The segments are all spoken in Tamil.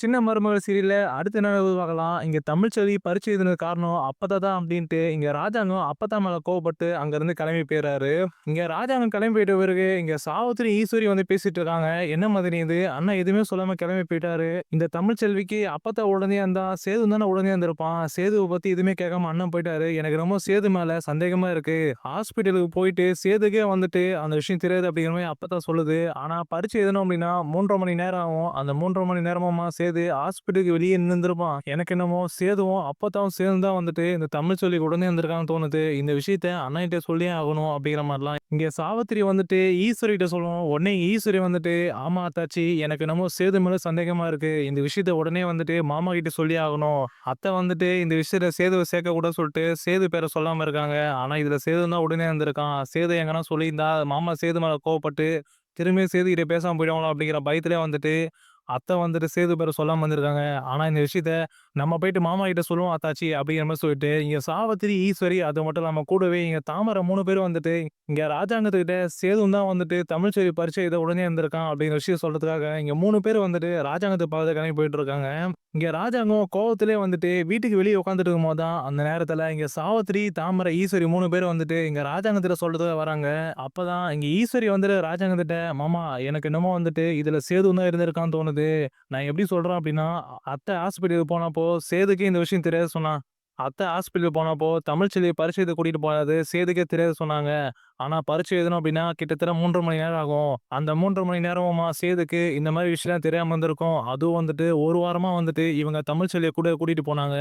சின்ன மருமகள் சீரியல்ல அடுத்து என்ன நடக்குது பார்க்கலாம். தமிழ் தமிழ்ச்செல்வி பரிச்சு எழுதினது காரணம் அப்பத்தா தான் அப்டின்ட்டு, இங்க ராஜாங்கம் அப்பத்தா மேல கோவப்பட்டு அங்கருந்து கிளம்பி போயிறாரு. இங்க ராஜாங்கம் கிளம்பி போயிட்ட பிறகு, இங்க சாவித்திரி, ஈஸ்வரி வந்து பேசிட்டு இருக்காங்க. என்ன மாதிரி இது? அண்ணா எதுவுமே சொல்லாம கிளம்பி போயிட்டாரு. இந்த தமிழ்ச்செல்விக்கு அப்பத்தா உடனே இருந்தா, சேது தானே உடனே இருந்திருப்பான். சேதுவை பத்தி எதுவுமே கேட்காம அண்ணன் போயிட்டாரு. எனக்கு ரொம்ப சேது மேல சந்தேகமா இருக்கு. ஹாஸ்பிட்டலுக்கு போயிட்டு சேதுக்கே வந்துட்டு அந்த விஷயம் தெரியாது அப்படிங்கிற மாதிரி அப்பதான் சொல்லுது. ஆனா பரிச்சு எழுதணும் அப்படின்னா மூன்றரை மணி நேரம் ஆகும். அந்த 3 1/2 மணி நேரமா சேது ஹாஸ்பிட்டலுக்கு வெளியே நின்னுருந்திருப்பான். எனக்கு என்னமோ சேதுவும், அப்பத்தாவும் சேர்ந்து தான் வந்துட்டு இந்த தமிழ் சொல்லி உடனே இருந்திருக்காங்கன்னு தோணுது. இந்த விஷயத்த அண்ணன்கிட்ட சொல்லியே ஆகணும் அப்படிங்கிற மாதிரிலாம் இங்க சாவித்திரி வந்துட்டு ஈஸ்வரிகிட்ட சொல்லுவோம் உடனே ஈஸ்வரி வந்துட்டு, ஆமா அத்தாச்சி எனக்கு என்னமோ சேது மேல சந்தேகமா இருக்கு. இந்த விஷயத்த உடனே வந்துட்டு மாமா கிட்ட சொல்லியே ஆகணும். அத்தை வந்துட்டு இந்த விஷயத்துல சேர்க்க கூட சொல்லிட்டு சேது பேரை சொல்லாம இருக்காங்க. ஆனா இதுல சேது தான் உடனே இருந்திருக்கான். சேது எங்கன்னா சொல்லியிருந்தா மாமா சேது மேல கோவப்பட்டு, திரும்பியும் சேது கிட்ட பேசாம போயிடுவாங்களோ அப்படிங்கிற பயத்திலே வந்துட்டு, அத்தை வந்துட்டு சேது பேரை சொல்லாம வந்திருக்காங்க ஆனா இந்த விஷயத்த நம்ம போயிட்டு மாமா கிட்ட சொல்லுவோம் அத்தாச்சி அப்படிங்கிற மாதிரி சொல்லிட்டு, இங்க சாவத்திரி ஈஸ்வரி அது மட்டும் இல்லாம கூடவே இங்க தாமரை மூணு பேரும் வந்துட்டு, இங்க ராஜாங்கத்துக்கிட்ட சேதும் தான் வந்துட்டு தமிழ்ச்செல்வி பரிச்சை இதை உடனே இருந்திருக்கான் அப்படிங்கிற விஷயம் சொல்றதுக்காக, இங்க மூணு பேர் வந்துட்டு ராஜாங்கத்துக்கு பார்த்து கிளம்பி போயிட்டு இருக்காங்க. இங்க ராஜாங்கம் கோவத்திலே வந்துட்டு வீட்டுக்கு வெளியே உட்காந்துட்டு இருக்கும் இருக்கும்போது தான், அந்த நேரத்துல இங்க சாவத்திரி தாமரை, ஈஸ்வரி மூணு பேரும் வந்துட்டு இங்க ராஜாங்கத்திட்ட சொல்றதுக்காக வராங்க. அப்பதான் இங்க ஈஸ்வரி வந்துட்டு ராஜாங்கத்திட்ட, மாமா எனக்கு என்னமோ வந்துட்டு இதுல சேது தான் இருந்திருக்கான்னு தோணுது. நான் எப்படி சொல்கிறேன் அப்படின்னா அத்தை ஹாஸ்பிட்டலுக்கு போனப்போ சேதுக்கே இந்த விஷயம் தெரியாது சொன்னான் அத்தை ஹாஸ்பிட்டலுக்கு போனப்போ தமிழ்ச்செல்விய பரீட்சை எழுத கூட்டிகிட்டு போனது சேதுக்கே தெரியாது சொன்னாங்க. ஆனால் பரீட்சை எழுதணும் அப்படின்னா கிட்டத்தட்ட 3 1/2 மணி நேரம் ஆகும். அந்த 3 1/2 மணி நேரமுமா சேதுக்கு இந்த மாதிரி விஷயம்லாம் தெரியாமல் இருந்திருக்கும். அதுவும் வந்துட்டு ஒரு வாரமாக வந்துட்டு இவங்க தமிழ்ச்செல்விய கூட கூட்டிட்டு போனாங்க.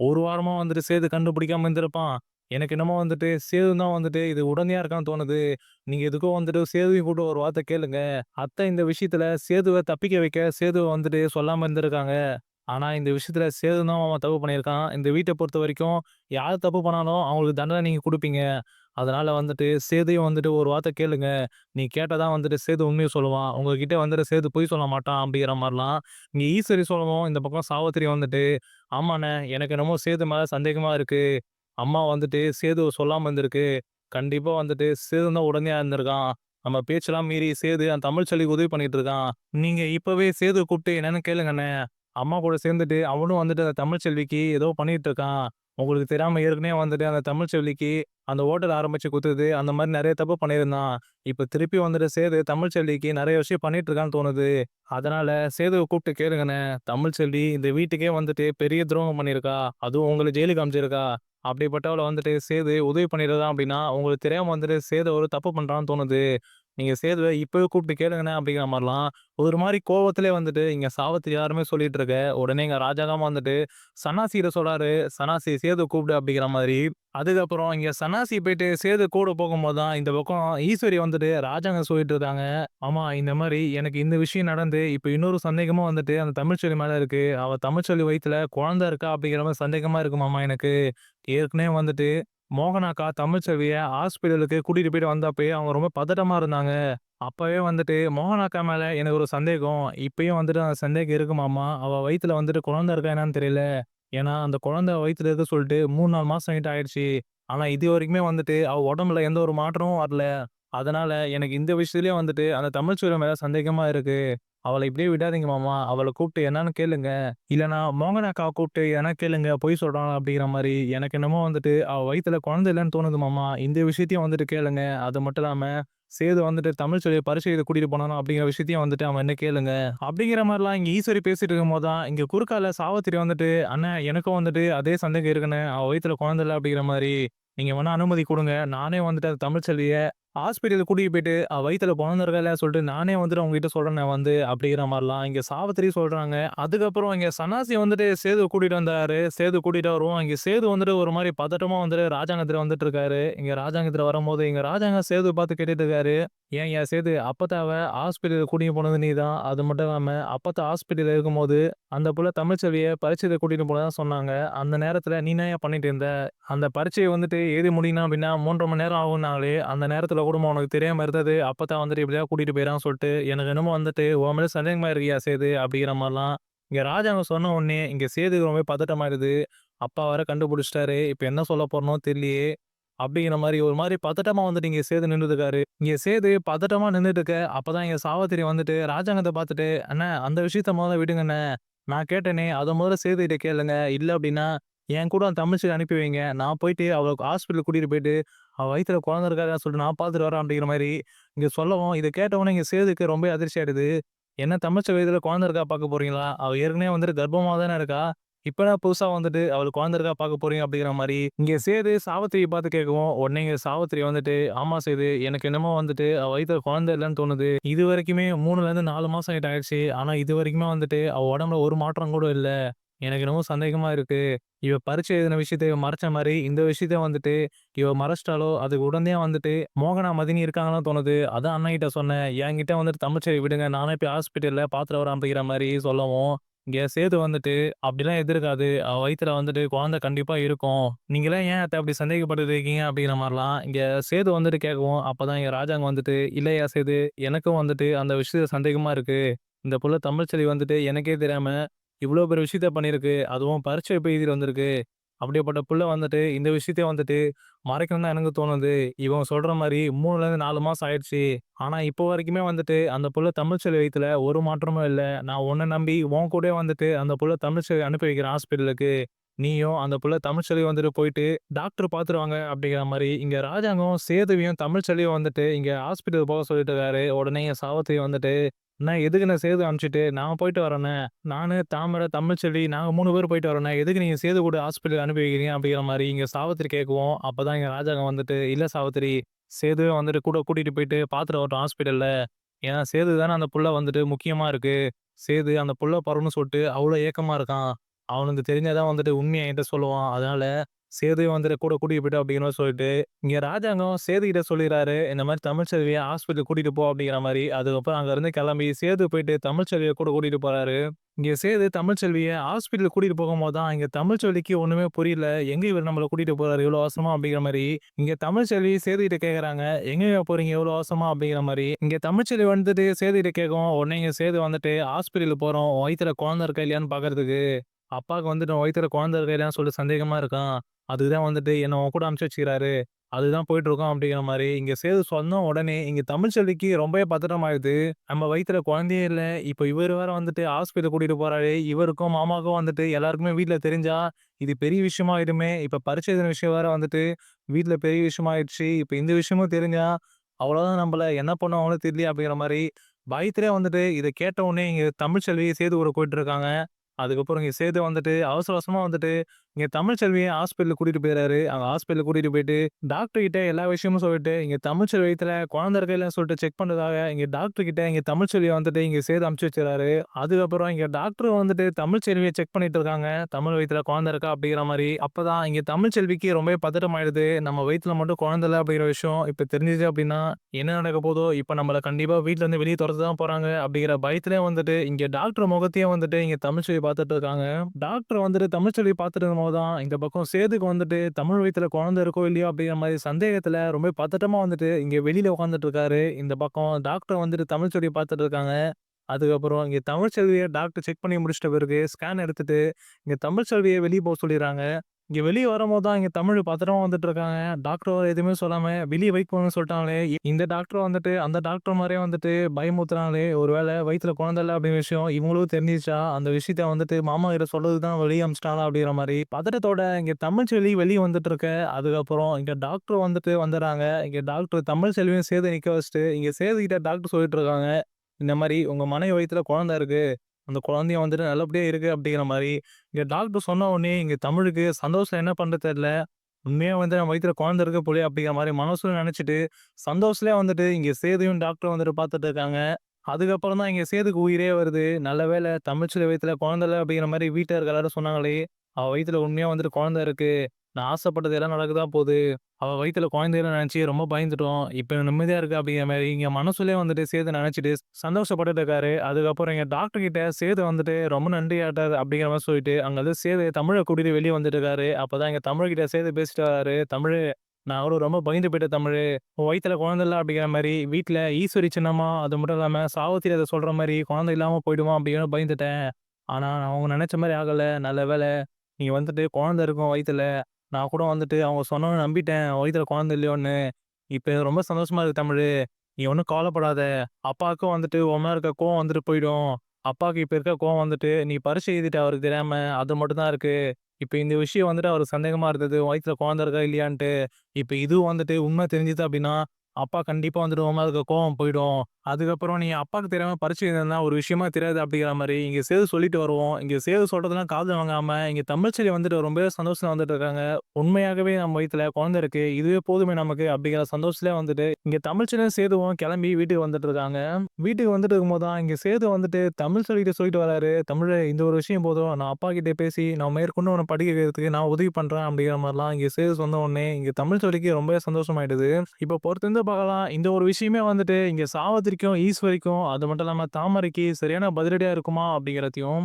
ஒரு வாரமாக வந்துட்டு சேது கண்டுபிடிக்காம இருந்திருப்பான். எனக்கு என்னமோ வந்துட்டு சேது தான் வந்துட்டு இது உடனே இருக்கான்னு தோணுது. நீங்க எதுக்கும் வந்துட்டு சேதுவையும் கூப்பிட்டு ஒரு வார்த்தை கேளுங்க. அத்தை இந்த விஷயத்துல சேதுவை தப்பிக்க வைக்க சேதுவை வந்துட்டு சொல்லாம இருந்திருக்காங்க. ஆனா இந்த விஷயத்துல சேது தான் அவன் தப்பு பண்ணியிருக்கான். இந்த வீட்டை பொறுத்த வரைக்கும் யார் தப்பு பண்ணாலும் அவங்களுக்கு தண்டனை நீங்க கொடுப்பீங்க அதனால வந்துட்டு சேதையும் வந்துட்டு ஒரு வார்த்தை கேளுங்க. நீ கேட்டால் தான் வந்துட்டு சேது உண்மையை சொல்லுவான். உங்ககிட்ட வந்துட்டு சேது பொய் சொல்ல மாட்டான் அப்படிங்கிற மாதிரிலாம் இங்க ஈஸ்வரி சொல்லவும், இந்த பக்கம் சாவத்திரி வந்துட்டு, ஆமாண்ணே எனக்கு என்னமோ சேது மேல சந்தேகமா இருக்கு. அம்மா வந்துட்டு சேது சொல்லாமல் இருந்திருக்கு. கண்டிப்பாக வந்துட்டு சேது தான் உடனே இருந்திருக்கான். நம்ம பேச்செல்லாம் மீறி சேது அந்த தமிழ்ச்செல்விக்கு உதவி பண்ணிட்டு இருக்கான். நீங்க இப்பவே சேது கூப்பிட்டு என்னன்னு கேளுங்கண்ணே. அம்மா கூட சேர்ந்துட்டு அவனும் வந்துட்டு அந்த தமிழ்ச்செல்விக்கு ஏதோ பண்ணிட்டு இருக்கான். உங்களுக்கு தெரியாம ஏற்கனவே வந்துட்டு அந்த தமிழ்ச்செல்விக்கு அந்த ஹோட்டல் ஆரம்பிச்சு குத்துது அந்த மாதிரி நிறைய தப்பு பண்ணியிருந்தான். இப்ப திருப்பி வந்துட்டு சேது தமிழ்ச்செல்விக்கு நிறைய விஷயம் பண்ணிட்டு இருக்கான்னு தோணுது. அதனால சேதுவை கூப்பிட்டு கேளுங்கண்ணே. தமிழ்ச்செல்வி இந்த வீட்டுக்கே வந்துட்டு பெரிய துரோகம் பண்ணியிருக்கா. அதுவும் உங்களை ஜெயிலுக்கு அமைச்சிருக்கா அப்படிப்பட்டவளை வந்துட்டு சேது உதவி பண்ணிடுறதா அப்படின்னா உங்களுக்கு தெரியாமல் வந்துட்டு சேது ஒரு தப்பு பண்ணுறான்னு தோணுது. நீங்கள் சேதுவை இப்போவே கூப்பிட்டு கேளுங்கண்ணே அப்படிங்கிற மாதிரிலாம் ஒரு மாதிரி கோவத்திலே வந்துட்டு இங்கே சாவத்து யாருமே சொல்லிட்டு இருக்க, உடனே இங்கே ராஜாகாம வந்துட்டு சன்னாசிகிட்ட சொல்கிறாரு சன்னாசி சேது கூப்பிடு அப்படிங்கிற மாதிரி அதுக்கப்புறம் இங்கே சன்னாசி போயிட்டு சேது கூட போகும்போது தான், இந்த பக்கம் ஈஸ்வரி வந்துட்டு ராஜாங்க சொல்லிட்டு இருக்காங்க. ஆமா இந்த மாதிரி எனக்கு இந்த விஷயம் நடந்து, இப்போ இன்னொரு சந்தேகமும் வந்துட்டு அந்த தமிழ்ச்சொல்லி மேலே இருக்கு. அவள் தமிழ்ச்சொல்லி வயிற்றுல குழந்தை இருக்கா அப்படிங்கிற மாதிரி சந்தேகமா இருக்குமாமா எனக்கு. ஏற்கனவே வந்துட்டு மோகனாக்கா அக்கா ஹாஸ்பிட்டலுக்கு கூட்டிகிட்டு போயிட்டு வந்தப்பயே அவங்க ரொம்ப பதட்டமாக இருந்தாங்க. அப்போவே வந்துட்டு மோகனாக்கா மேலே எனக்கு ஒரு சந்தேகம். இப்பயும் வந்துட்டு அந்த சந்தேகம் இருக்கு மாமா. அவ வந்துட்டு குழந்தை இருக்கா என்னன்னு தெரியல. ஏன்னா அந்த குழந்தை வயிற்றுல இருக்க சொல்லிட்டு மூணு நாலு மாதம் கிட்ட ஆயிடுச்சு. இது வரைக்குமே வந்துட்டு அவள் உடம்புல எந்த ஒரு மாற்றமும் வரல. அதனால எனக்கு இந்த விஷயத்துலேயே வந்துட்டு அந்த தமிழ்ச்செல்வி மேலே சந்தேகமாக இருக்குது அவளை இப்படியே விடாதீங்க மாமா. அவளை கூப்பிட்டு என்னன்னு கேளுங்க. இல்லைனா மோகன அக்காவ கூப்பிட்டு எதனா கேளுங்க. பொய் சொல்கிறான் அப்படிங்கிற மாதிரி எனக்கு என்னமோ வந்துட்டு அவள் வயிற்றுல குழந்தை இல்லைன்னு தோணுது மாமா. இந்த விஷயத்தையும் வந்துட்டு கேளுங்க. அது மட்டும் இல்லாமல் சேது வந்துட்டு சரியி பரிசு இதை கூட்டிட்டு போனாலும் அப்படிங்கிற விஷயத்தையும் வந்துட்டு அவன்ட்ட கேளுங்க. அப்படிங்கிற மாதிரிலாம் இங்கே ஈஸ்வரி பேசிட்டு இருக்கும்போது தான், இங்கே குறுக்கால சாவத்திரி வந்துட்டு, அண்ணன் எனக்கும் வந்துட்டு அதே சந்தேகம் இருக்குண்ணே. அவள் வயிற்றுல குழந்தை இல்லை அப்படிங்கிற மாதிரி நீங்கள் வேணால் அனுமதி கொடுங்க நானே வந்துட்டு அந்த தமிழ்ச்செல்விய ஹாஸ்பிட்டலுக்கு கூட்டிகிட்டு போயிட்டு, வயிற்றில் வயித்துல இல்லையா சொல்லிட்டு நானே வந்துட்டு உங்ககிட்ட நான் வந்து அப்படிங்கிற மாதிரிலாம் இங்கே சாவித்திரி சொல்கிறாங்க அதுக்கப்புறம் இங்கே சனாசி வந்துட்டு சேது கூட்டிகிட்டு வந்தாரு. சேது கூட்டிகிட்டு வருவோம் இங்கே சேது வந்துட்டு ஒரு மாதிரி பதட்டமாக வந்துட்டு ராஜாங்கத்தில் வந்துட்டு இருக்காரு. இங்கே ராஜாங்கத்தில் வரும்போது, இங்கே ராஜாங்கம் சேது பார்த்து கேட்டுட்டு இருக்காரு. ஏன்யா சேது அப்பத்தாவ ஹாஸ்பிட்டலுக்கு கூட்டிகிட்டு போனது நீ தான். அது மட்டும் இல்லாம அப்பத்தா ஹாஸ்பிட்டல்ல இருக்கும்போது, அந்த புள்ள தமிழ்ச்செல்விய பரீட்சை கூட்டிகிட்டு கூட்டிட்டு சொன்னாங்க. அந்த நேரத்தில் நீ நான் பண்ணிட்டு இருந்த? அந்த பரீட்சைய வந்துட்டு ஏறி முடியினா அப்படின்னா மூன்றரை மணி நேரம் ஆகும்னாலே அந்த நேரத்தில் கூட உனக்கு தெரியாம இருந்தது. அப்போ தான் வந்துட்டு இப்படியா கூட்டிகிட்டு போயிடான்னு சொல்லிட்டு, எனக்கு என்னமோ வந்துட்டு உன் மேலே சந்தேகமா இருக்குயா சேது அப்படிங்கிற மாதிரிலாம் இங்கே ராஜாங்க சொன்ன உடனே இங்கே சேதுக்கு ரொம்ப பதட்டமாயிடுது. அப்பா வர கண்டுபிடிச்சிட்டாரு இப்போ என்ன சொல்ல போறனோ தெரியலையே! அப்படிங்கிற மாதிரி ஒரு மாதிரி பதட்டமாக வந்துட்டு இங்கே சேது நின்றுருக்காரு இங்கே சேது பதட்டமாக நின்னுட்டு இருக்க, அப்பதான் இங்கே சாவத்திரி வந்துட்டு ராஜாங்கத்தை பார்த்துட்டு, அண்ணே அந்த விஷயத்த முதல்ல விடுங்கண்ணே. நான் கேட்டேனே, அதை முதல்ல சேதுகிட்ட கேளுங்க. இல்லை அப்படின்னா என் கூட அந்த தமிழ்ச்செல்விய அனுப்பி வைங்க. நான் போயிட்டு அவளுக்கு ஹாஸ்பிட்டல் கூட்டிகிட்டு போயிட்டு, அவள் வயிற்றுல குழந்தை இருக்கான்னு சொல்லிட்டு நான் பார்த்துட்டு வரேன் அப்படிங்கிற மாதிரி இங்கே சொல்லவும், இதை கேட்டவொன்னே இங்கே சேதுக்கு ரொம்ப அதிர்ச்சி ஆயிடுது. என்ன தமிழ்ச்சி வயதில் குழந்தை இருக்கா பார்க்க போறீங்களா? அவள் ஏற்கனவே வந்துட்டு கர்ப்பமாக தானே இருக்கா. இப்ப புதுசாக வந்துட்டு அவள் குழந்தை இருக்கா பார்க்க போறீங்க அப்படிங்கிற மாதிரி இங்கே சேது சாவித்திரிய பார்த்து கேட்கவும், உடனே இங்கே சாவித்திரி வந்துட்டு, ஆமா சேது எனக்கு என்னமோ வந்துட்டு அவள் வயித்துல குழந்தை இல்லைன்னு தோணுது. இது வரைக்குமே மூணுலேருந்து நாலு மாதம் கிட்ட ஆயிடுச்சு. இது வரைக்குமே வந்துட்டு அவள் உடம்புல ஒரு மாற்றம் கூட இல்லை எனக்கு ரொம்ப சந்தேகமாக இருக்குது இவ பரிச்சை எழுதின விஷயத்த இவ மறைச்ச மாதிரி இந்த விஷயத்த வந்துட்டு இவ மறைச்சிட்டாலோ, அதுக்கு உடனே வந்துட்டு மோகனா, மதினி இருக்காங்கன்னு தோணுது. அதான் அண்ணன்கிட்ட சொன்னேன். என்கிட்ட வந்துட்டு தமிழ்ச்செல்விய விடுங்க. நானே போய் ஹாஸ்பிட்டலில் பார்த்துட்டு வரேன் மாதிரி சொல்லவும், இங்கே சேது வந்துட்டு அப்படிலாம் எதிர்க்காது வயிற்றுல வந்துட்டு குழந்தை கண்டிப்பாக இருக்கும். நீங்களே ஏன் அத்த அப்படி சந்தேகப்பட்டுட்டு இருக்கீங்க அப்டிங்கிற மாரிலாம் சேது வந்துட்டு கேட்கவும், அப்பதான் இங்கே ராஜாங்க வந்துட்டு, இல்லையா சேது எனக்கும் வந்துட்டு அந்த விஷயத்துல சந்தேகமாக இருக்குது இந்த புள்ள தமிழ்ச்செல்வி வந்துட்டு எனக்கே தெரியாமல் இவ்வளோ பெரிய விஷயத்த பண்ணியிருக்கு. அதுவும் பரீட்சை போய் எழுதி வந்திருக்கு. அப்படிப்பட்ட புள்ள வந்துட்டு இந்த விஷயத்த வந்துட்டு மறைக்கணும்னு தான் எனக்கு தோணுது. இவன் சொல்கிற மாதிரி மூணுலேருந்து நாலு மாதம் ஆயிடுச்சு. ஆனால் இப்போ வரைக்குமே வந்துட்டு அந்த புள்ள தமிழ்ச்செல்வி வயிற்றுல ஒரு மாற்றமும் இல்லை நான் உன்னை நம்பி உன் கூடயே வந்துட்டு அந்த புள்ள தமிழ்ச்செல்விய அனுப்பி வைக்கிறேன் ஹாஸ்பிட்டலுக்கு. நீயும் அந்த புள்ள தமிழ்ச்செல்வி வந்துட்டு போயிட்டு டாக்டர் பார்த்துருவாங்க அப்படிங்கிற மாதிரி இங்கே ராஜாங்கம் சேதுவையும் தமிழ்ச்செல்வியும் வந்துட்டு இங்கே ஹாஸ்பிட்டல் போக சொல்லிட்டு இருக்காரு. உடனே சாவத்தையும் வந்துட்டு, அண்ணா எதுக்குண்ணே சேது அனுப்பிச்சிட்டு நான் போயிட்டு வரேண்ணே. நானு, தாமரை, தமிழ்ச்செல்வி நாங்கள் மூணு பேர் போயிட்டு வரோண்ணே. எதுக்கு நீங்கள் சேது கூட ஹாஸ்பிட்டல் அனுப்பி வைக்கிறீங்க அப்படிங்கிற இங்கே இங்க சாவித்திரி அப்போ தான் இங்கே ராஜாங்க வந்துட்டு, இல்லை சாவித்திரி சேதுவ வந்துட்டு கூட கூட்டிகிட்டு போயிட்டு பார்த்துட்டு வரட்டும் ஹாஸ்பிட்டலில் ஏன்னா சேது தானே அந்த புள்ள வந்துட்டு முக்கியமாக இருக்குது சேது அந்த புள்ள பொறக்கும்னு சொல்லிட்டு அவ்வளோ ஏக்கமாக இருக்கான். அவனுக்கு தெரிஞ்சா தான் வந்துட்டு உண்மையை என்கிட்ட சொல்லுவான். அதனால் சேது வந்துட்டு கூட கூட்டிட்டு போயிட்டு அப்படின்னு சொல்லிட்டு, இங்க ராஜாங்கம் சேதுகிட்ட சொல்லிடுறாரு இந்த மாதிரி தமிழ்ச்செல்வியை ஹாஸ்பிட்டல் கூட்டிட்டு போ அப்படிங்கிற மாதிரி அதுக்கப்புறம் அங்கேருந்து கிளம்பி சேது போயிட்டு தமிழ்ச்செல்விய கூட கூட்டிட்டு போறாரு. இங்க சேது தமிழ்ச்செல்வியை ஹாஸ்பிட்டல் கூட்டிட்டு போகும்போது தான் இங்க தமிழ்ச்செல்விக்கு ஒண்ணுமே புரியல. எங்க இவர் நம்மளை கூட்டிட்டு போறாரு இவ்வளோ அவசரமா அப்படிங்கிற மாதிரி இங்க தமிழ்ச்செல்வி சேதுகிட்ட கேட்குறாங்க எங்கங்க போறீங்க இவ்ளோ அவசரமா அப்படிங்கிற மாதிரி இங்க தமிழ்ச்செல்வி வந்துட்டு சேதுகிட்ட கேட்கும் உடனே இங்க சேது வந்துட்டு ஹாஸ்பிட்டல் போறோம். வயிற்றுல குழந்தை இருக்கா இல்லையான்னு பார்க்குறதுக்கு அப்பாவுக்கு வந்துட்டு வயிற்றுல குழந்தை இருக்கையிலாம் சொல்லி சொல்லிட்டு சந்தேகமா இருக்கான். அதுக்கு தான் வந்துட்டு என்ன உன் கூட அனுப்பிச்சு வச்சுக்கிறாரு. அதுதான் போயிட்டு இருக்கோம் அப்படிங்கிற மாதிரி இங்க சேது சொன்ன உடனே இங்க தமிழ்ச்செல்விக்கு ரொம்பவே பத்திரமாயிடுது நம்ம வயிற்றுல குழந்தையே இல்லை இப்போ இவர் வேற வந்துட்டு ஹாஸ்பிட்டல் கூட்டிட்டு போறாரு. இவருக்கும், மாமாவுக்கும் வந்துட்டு எல்லாருக்குமே வீட்டில் தெரிஞ்சா, இது பெரிய விஷயமா ஆயிடுமே. இப்ப பரீட்சை விஷயம் வேற வந்துட்டு வீட்டில் பெரிய விஷயமா ஆயிடுச்சு. இப்ப இந்த விஷயமும் தெரிஞ்சா, அவ்வளோதான் நம்மள என்ன பண்ணுவாங்களோ தெரியல அப்படிங்கிற மாதிரி பயத்திலே வந்துட்டு இதை கேட்ட உடனே இங்க தமிழ்ச்செல்வி சேது கூட போயிட்டு இருக்காங்க. அதுக்கப்புறம் இங்கே சேர்த்து வந்துட்டு அவசர அவசரமாக வந்துட்டு இங்க தமிழ்ச்செல்விய ஹாஸ்பிட்டல் கூட்டிட்டு போயிறாரு. அவங்க ஹாஸ்பிட்டல் கூட்டிட்டு போயிட்டு டாக்டர் கிட்ட எல்லா விஷயமும் சொல்லிட்டு, இங்க தமிழ்ச்செல்வி வயித்துல குழந்தை இருக்கா சொல்லிட்டு செக் பண்ணுறதாக இங்க டாக்டர் கிட்ட இங்க செல்வியை வந்துட்டு இங்க சேர்த்து அனுப்பிச்சு வச்சுறாரு. அதுக்கப்புறம் இங்க டாக்டர் வந்துட்டு தமிழ்ச்செல்விய செக் பண்ணிட்டு இருக்காங்க. தமிழ் வயித்துல குழந்தை இருக்கா அப்படிங்கிற மாரி. அப்பதான் இங்க ரொம்ப பதட்டம் பதட்டமாயிடுது. நம்ம வயிற்றுல மட்டும் குழந்தை அப்படிங்கிற விஷயம் இப்ப தெரிஞ்சிச்சு அப்படின்னா, என்ன நடக்க போதோ, இப்ப நம்மள கண்டிப்பா வீட்ல இருந்து வெளியே தொரத்த தான் போறாங்க அப்படிங்கிற பயத்திலே வந்துட்டு இங்க டாக்டர் முகத்தையே வந்துட்டு இங்க தமிழ்ச்செல்வி பார்த்துட்டு இருக்காங்க. டாக்டர் வந்துட்டு தமிழ்ச்செல்வி பார்த்துட்டு தான் இந்த பக்கம் சேதுக்கு வந்துட்டு தமிழ் வயிற்றுல குழந்தை இருக்கோ இல்லையோ அப்படிங்கிற மாதிரி சந்தேகத்தில் ரொம்ப பதட்டமா வந்துட்டு இங்கே வெளியில் உட்காந்துட்டு இருக்காரு. இந்த பக்கம் டாக்டர் வந்துட்டு தமிழ்ச்செல்விய பார்த்துட்டு இருக்காங்க. அதுக்கப்புறம் இங்கே தமிழ் செல்வியை டாக்டர் செக் பண்ணி முடிச்சிட்ட பிறகு ஸ்கேன் எடுத்துட்டு, இங்கே தமிழ் செல்வியை வெளியே போக சொல்லிடுறாங்க இங்கே வெளியே வரும்போது தான் இங்கே தமிழ் பத்திரமா வந்துட்டு இருக்காங்க. டாக்டர் எதுவுமே சொல்லாமல் வெளியே வைக்க போகணும்னு சொல்ட்டாங்களே. இந்த டாக்டர் வந்துட்டு அந்த டாக்டர் மாதிரியே வந்துட்டு பயமுத்துறாங்களே ஒரு வேளை வயிற்றுல குழந்தைல அப்படிங்கிற விஷயம் இவங்களும் தெரிஞ்சிச்சா அந்த விஷயத்த வந்துட்டு மாமா கிட்ட சொல்றது தான் வெளியே அனுப்பிச்சுட்டாங்களா அப்படிங்கிற மாதிரி பதட்டத்தோட இங்கே தமிழ் செல்வி வெளியே வந்துட்டு இருக்க. அதுக்கப்புறம் இங்கே டாக்டர் வந்துட்டு வந்துடுறாங்க இங்கே டாக்டர் தமிழ்ச்செல்வியும் சேது நிற்க வச்சுட்டு, இங்கே சேது டாக்டர் சொல்லிட்டு இருக்காங்க. இந்த மாதிரி உங்கள் மனைவி வயிற்றுல குழந்தை இருக்குது அந்த குழந்தைய வந்துட்டு நல்லபடியாக இருக்குது அப்படிங்கிற மாதிரி இங்கே டாக்டர் சொன்ன உடனே இங்கே தமிழுக்கு சந்தோஷம் என்ன பண்ணுறது தெரில உண்மையாக வந்து நம்ம வயிற்றுல குழந்தை இருக்க போலே அப்படிங்கிற மாதிரி மனசுல நினச்சிட்டு சந்தோஷத்துலேயே வந்துட்டு இங்கே சேதுவையும் டாக்டர் வந்துட்டு பார்த்துட்டு இருக்காங்க. அதுக்கப்புறம் தான் இங்கே சேதுக்கு உயிரே வருது. நல்ல வேளை தமிழ்ச்சில வயிற்றுல குழந்தை அப்படிங்கிற மாதிரி வீட்டில் இருக்க எல்லாரும் சொன்னாங்களே. அவள் வயிற்றுல உண்மையாக வந்துட்டு குழந்தை இருக்குது நான் ஆசைப்பட்டது எல்லாம் நடக்க போகுது போது. அவ வயித்துல நினச்சி நெனச்சு ரொம்ப பயந்துட்டோம். இப்ப நிம்மதியா இருக்கு அப்படிங்கிற மாரி இங்க மனசுலயே வந்துட்டு சேது நெனச்சுட்டு சந்தோஷப்பட்டுட்டு இருக்காரு. அதுக்கப்புறம் இங்க டாக்டர் கிட்ட சேது வந்துட்டு ரொம்ப நன்றியாட்டார் அப்படிங்கிற மாரி சொல்லிட்டு, அங்கருந்து சேது தமிழ கூட்டிட்டு வெளிய வந்துட்டு இருக்காரு. அப்பதான் இங்க தமிழ் கிட்ட சேது பேசிட்டு வராரு. தமிழு நான் கூட ரொம்ப பயந்து போயிட்டேன் தமிழு. உன் வயித்துல குழந்தை இல்ல அப்படிங்கிற மாரி வீட்ல ஈஸ்வரி சின்னம்மா, அது மட்டும் இல்லாம சாவித்திரி அத சொல்ற மாரி குழந்தை இல்லாம போயிடுமா அப்படின்னு பயந்துட்டேன். ஆனா அவங்க நெனச்ச மாரி ஆகல. நல்ல வேள நீ வந்துட்டு குழந்தை இருக்கும் வயித்துல. நான் கூட வந்துட்டு அவங்க சொன்னோன்னு நம்பிட்டேன். வயிற்றுல குழந்தை இல்லையோன்னு. இப்போ ரொம்ப சந்தோஷமா இருக்கு தமிழ் நீ ஒன்றும் கவலைப்படாத. அப்பாவுக்கும் வந்துட்டு உன் இருக்க கோவம் வந்துட்டு போயிடும். அப்பாவுக்கு இப்போ இருக்க கோவம் வந்துட்டு, "நீ பரிசு எழுதிட்ட அவருக்கு தெரியாம. அது மட்டும்தான் இருக்குது இருக்கு. இந்த விஷயம் வந்துட்டு அவருக்கு சந்தேகமா இருந்தது. வயிற்றுல குழந்தை இருக்கா இல்லையான்ட்டு. இப்போ இதுவும் வந்துட்டு உண்மை தெரிஞ்சுது அப்படின்னா, அப்பா கண்டிப்பாக வந்துட்டு உன் இருக்க கோவம் போயிடும். அதுக்கப்புறம் நீ அப்பாவுக்கு தெரியாம பரிச்சு எழுதுனதுனா ஒரு விஷயமா தெரியாது." அப்படிங்கிற மாதிரி இங்க சேது சொல்லிட்டு வருவோம். இங்க சேது சொல்றதெல்லாம் காதல் வாங்காம, இங்க தமிழ்ச்செல்வி வந்துட்டு ரொம்பவே சந்தோஷத்துல வந்துட்டு இருக்காங்க. உண்மையாகவே நம்ம வயிற்றுல குழந்தை இருக்கு. இதுவே போதுமே நமக்கு அப்படிங்கிற சந்தோஷத்திலே வந்துட்டு, இங்க தமிழ்ச்செல்வியும், சேதுவும் கிளம்பி வீட்டுக்கு வந்துட்டு இருக்காங்க. வீட்டுக்கு வந்துட்டு இருக்கும்போது தான், இங்க சேது வந்துட்டு தமிழ் சொல்லிட்டு வராரு. "தமிழே இந்த ஒரு விஷயம் போதும். நான் அப்பாகிட்ட பேசி நான் மேற்கொண்டு உன்ன படிக்கிறதுக்கு நான் உதவி பண்றேன்." அப்படிங்கிற மாதிரிலாம் இங்க சேது சொன்ன உடனே, இங்க சொல்லிக்கு ரொம்பவே சந்தோஷமாயிடுது. இப்போ பொறுத்திருந்து பார்க்கலாம். இந்த ஒரு விஷயமே வந்துட்டு இங்க சாவித்திரிக்கும், ஈஸ்வரிக்கும் அது மட்டும் இல்லாமல் தாமரைக்கு சரியான பதிலடியாக இருக்குமா அப்படிங்கிறதையும்